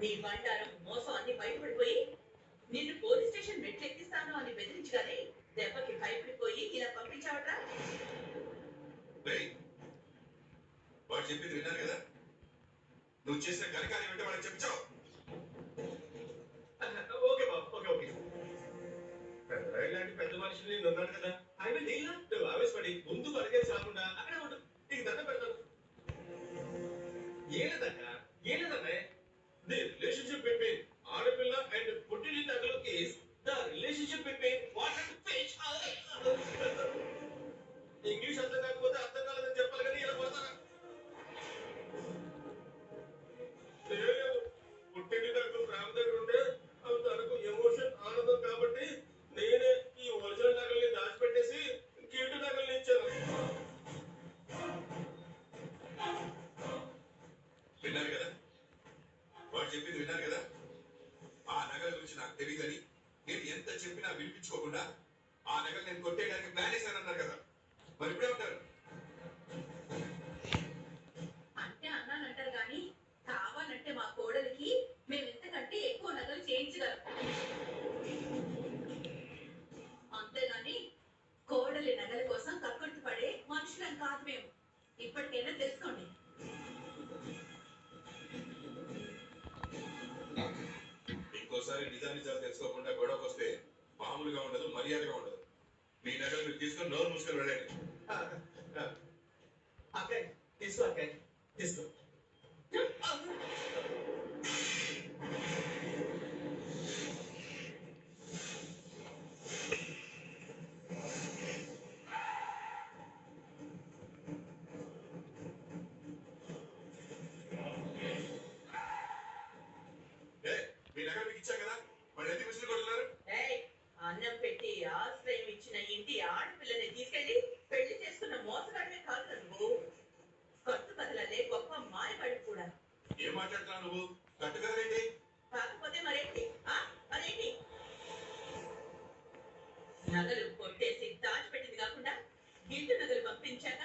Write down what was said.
నీ బండారం మోసం అన్ని బయటపడిపోయి నిన్ను పోలీస్ స్టేషన్ మెట్లెక్కిస్తాను అని బెదిరించగానే దెబ్బకి భయపడిపోయి ఇలా పంపించావట్రా? వాడు చెప్పింది విన్నారు కదా? నువ్వు చేసిన కనకార్యం ఏంటో వాళ్ళకి చెప్తావు ఓకే బాబు ఓకే ఓకే. పెద్ద ఇలాంటి పెద్ద మనుషులు నేను ఉన్నాను కదా? ఆయన డీల్ నువ్వు ఆవేశపడి ముందు పరిగెత్తి రాకుండా అక్కడే ఉండు. నీకు దండం పెడతాను. ఏలేదక్క రిలేషన్షిప్ బిట్వీన్ ఆడపిల్ల అండ్ వాడు చెప్పింది విన్నారు కదా? ఆ నగల గురించి నాకు తెలియదని నేను ఎంత చెప్పినా వినిపించుకోకుండా ఆ నగలు నేను కొట్టేయడానికి ప్లాన్ వేశానన్నారు కదా. మరి ఇప్పుడే ఉంటారు. అంటే అన్నానంటారు కానీ కావాలంటే మా కోడలికి మేము ఎంతకంటే ఎక్కువ నగలు చేయించగలం. అంతేగాని కోడలి నగల కోసం కక్కుర్తి పడే మనుషులం కాదు మేము. ఇప్పటికైనా తెలుసుకోండి. ఇంకోసారి నిజానిజాలు తెలుసుకోకుండా గొడవకు వస్తే మామూలుగా ఉండదు మర్యాదగా ఉండదు మీ నగలు మీరు తీసుకొని నోరు మూసుకొని వెళ్ళండి తీసుకో తీసుకో ఏ, మీ నగలు మీకు ఇచ్చా కదా మరి ఎందుకు విసులు కొడుతున్నారు ఏయ్, అన్నం పెట్టి ఆశ్రయం ఇచ్చిన ఇంటి ఆడపిల్లని తీసుకెళ్ళి పెళ్ళి చేసుకున్న మోసగాడమే కాదు నువ్వు. కట్టు కథలలే గొప్ప మాయపడి కూడా. ఏం మాట్లాడుతున్నావు నువ్వు? కాకపోతే మరేంటి? ఆ? మరేంటి? నగలు కొట్టేసి దాచిపెట్టింది కాకుండా గిల్టు నగలు పంపించాక